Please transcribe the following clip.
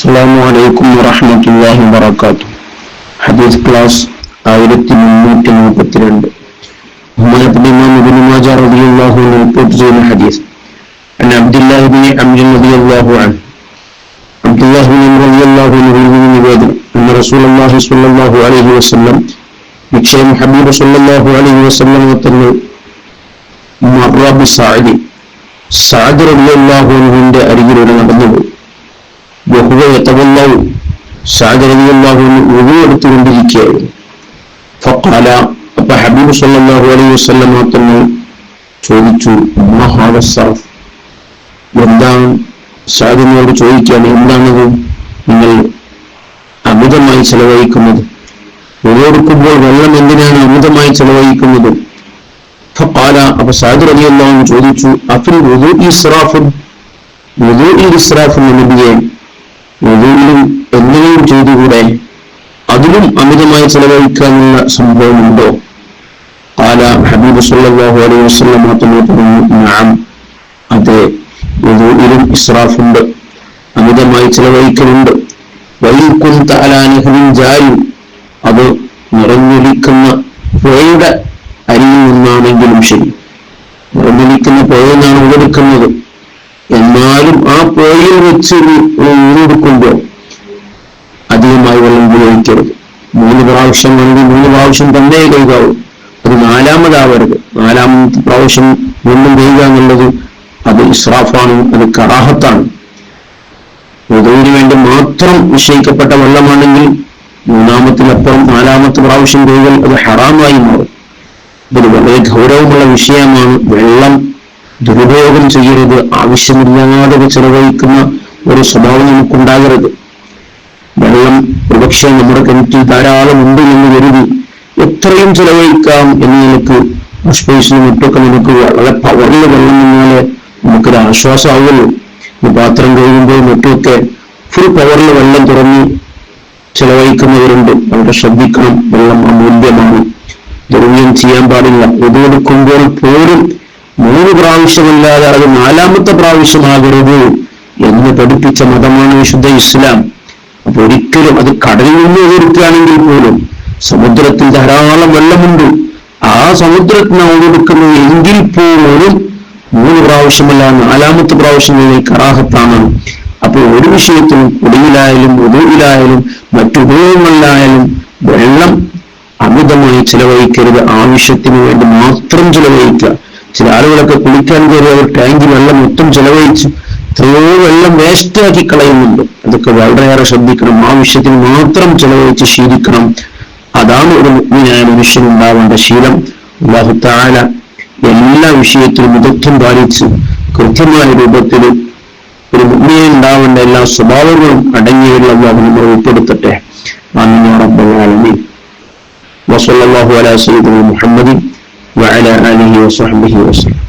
السلام عليكم ورحمة الله وبركاته. حديث كلاس آيات من ممكن وبترين عمر بن إمام بن ماجه رضي الله عنه بتزين الحديث أن عبد الله بن عمر رضي الله عنه عبد الله بن عمر رضي الله عنه من أن رسول الله صلى الله عليه وسلم بشيء حبيب صلى الله عليه وسلم وطنه مر بسعد سعد رضي الله عنه عند أريد أن أبدأ ബഹുവ യതവല്ലവു Saad റളിയല്ലാഹു അൻഹു ഉദു എടുത്തുകൊണ്ടിരിക്കുകയായിരുന്നു ഫഖാല അപ്പൊ ഹബീബ് സല്ലല്ലാഹു അലൈഹി വസല്ലം തന്നെ ചോദിച്ചു മഹാവസാഫ് എന്താണ് സാദിനോട് ചോദിക്കുകയാണ് എന്താണത്? നിങ്ങൾ അമിതമായി ചെലവഴിക്കുന്നത്. ഒഴിവെടുക്കുമ്പോൾ വെള്ളം എന്തിനാണ് അമിതമായി ചെലവഴിക്കുന്നത്? ഫഖാല അപ്പൊ സാദ് റളിയല്ലാഹു അൻഹു ചോദിച്ചു അഫിൽ ഇസ്രാഫും ഇസ്രാഫുൻ നബിയെ മൊബൈലിലും എന്തെങ്കിലും ചെയ്തുകൂടെ? അതിലും അമിതമായി ചെലവഴിക്കാനുള്ള സംഭവമുണ്ടോ ആല ഹബീബ് സല്ലാഹു അലൈഹി വസ്ലം മാത്രമേ പറഞ്ഞു. നാം അതെ യദൂയിലും ഇസ്രാഫുണ്ട്. അമിതമായി ചെലവഴിക്കുന്നുണ്ട് വൈകും താലാനുഹവും ജായും അത് നിറഞ്ഞൊലിക്കുന്ന പുഴയുടെ അരിയിൽ നിന്നാണെങ്കിലും ശരി. നിറഞ്ഞൊലിക്കുന്ന പുഴയിൽ നിന്നാണ് ഉടലെടുക്കുന്നത്. എന്നാലും ആ പുഴയിൽ വെച്ച് ഊരെടുക്കുമ്പോൾ അധികമായി വെള്ളം ഉപയോഗിക്കരുത്. മൂന്ന് പ്രാവശ്യം വേണ്ടി മൂന്ന് പ്രാവശ്യം തന്നെ കഴുകാവൂ. അത് നാലാമതാവരുത്. നാലാമത്തെ പ്രാവശ്യം വീണ്ടും കഴുകുക എന്നുള്ളത് അത് ഇസ്രാഫാണ് അത് കറാഹത്താണ്. ഉദവിന് വേണ്ടി മാത്രം നിശ്ചയിക്കപ്പെട്ട വെള്ളമാണെങ്കിൽ മൂന്നാമത്തിനപ്പുറം നാലാമത്തെ പ്രാവശ്യം കഴുകൽ അത് ഹറാമായി മാറും. ഇത് വളരെ ഗൗരവമുള്ള വിഷയമാണ്. വെള്ളം ദുരുപയോഗം ചെയ്യരുത് ആവശ്യമില്ലാതെ ചെലവഴിക്കുന്ന ഒരു സ്വഭാവം നമുക്കുണ്ടാകരുത്. വെള്ളം ഒരുപക്ഷെ നമ്മുടെ കിണറ്റിൽ ധാരാളം ഉണ്ട് എന്ന് കരുതി എത്രയും ചെലവഴിക്കാം എന്ന് നമുക്ക് സ്പേസിനും മറ്റൊക്കെ നമുക്ക് വളരെ പവറിൽ വെള്ളം നിന്നാൽ നമുക്കൊരു ആശ്വാസമാവുള്ളൂ. പാത്രം കഴിയുമ്പോൾ മറ്റുമൊക്കെ ഫുൾ പവറിൽ വെള്ളം തുറന്ന് ചെലവഴിക്കുന്നവരുണ്ട്. അവരുടെ ശ്രദ്ധിക്കണം വെള്ളം അമൂല്യമാണ്. ദുർവ്യം ചെയ്യാൻ പാടില്ല. ഒതുകൊടുക്കുമ്പോൾ പോലും മൂന്ന് പ്രാവശ്യമല്ലാതെ അത് നാലാമത്തെ പ്രാവശ്യമാകരുത് എന്ന് പഠിപ്പിച്ച മതമാണ് വിശുദ്ധ ഇസ്ലാം. അപ്പൊ ഒരിക്കലും അത് കടലിൽ നിന്ന് എതിർക്കുകയാണെങ്കിൽ പോലും സമുദ്രത്തിൽ ധാരാളം വെള്ളമുണ്ട്. ആ സമുദ്രത്തിന് ഒതുക്കുന്നത് എങ്കിൽ പോലും മൂന്ന് പ്രാവശ്യമല്ല നാലാമത്തെ പ്രാവശ്യം കറാഹത്താണ്. അപ്പോൾ ഒരു വിഷയത്തിലും കുടിയിലായാലും ഉദവിലായാലും മറ്റുപയോഗങ്ങളിലായാലും വെള്ളം അമിതമായി ചിലവഴിക്കരുത്. ആവശ്യത്തിന് വേണ്ടി മാത്രം ചെലവഴിക്കുക. ചില ആളുകളൊക്കെ കുളിക്കാൻ കയറി അവർ ടാങ്കിൽ വെള്ളം മൊത്തം ചെലവഴിച്ചു. എത്രയോ വെള്ളം വേസ്റ്റാക്കി കളയുന്നുണ്ട്. അതൊക്കെ വളരെയേറെ ശ്രദ്ധിക്കണം. ആവശ്യത്തിന് മാത്രം ചെലവഴിച്ച് ശീലിക്കണം. അതാണ് ഒരു മുഗ്മിനായ മനുഷ്യനുണ്ടാവേണ്ട ശീലം. അള്ളാഹുത്താല എല്ലാ വിഷയത്തിലും വിദഗ്ധം പാലിച്ച് കൃത്യമായ രൂപത്തിൽ ഒരു മുഗ്മിനുണ്ടാവേണ്ട എല്ലാ സ്വഭാവങ്ങളും അടങ്ങിയുള്ള അള്ളാഹു നമ്മൾ ഉൾപ്പെടുത്തട്ടെ. നന്ദി റബ്ബൽ വസല്ലല്ലാഹു അലാ സൈദ് മുഹമ്മദിൻ وعلى آله وصحبه وسلم.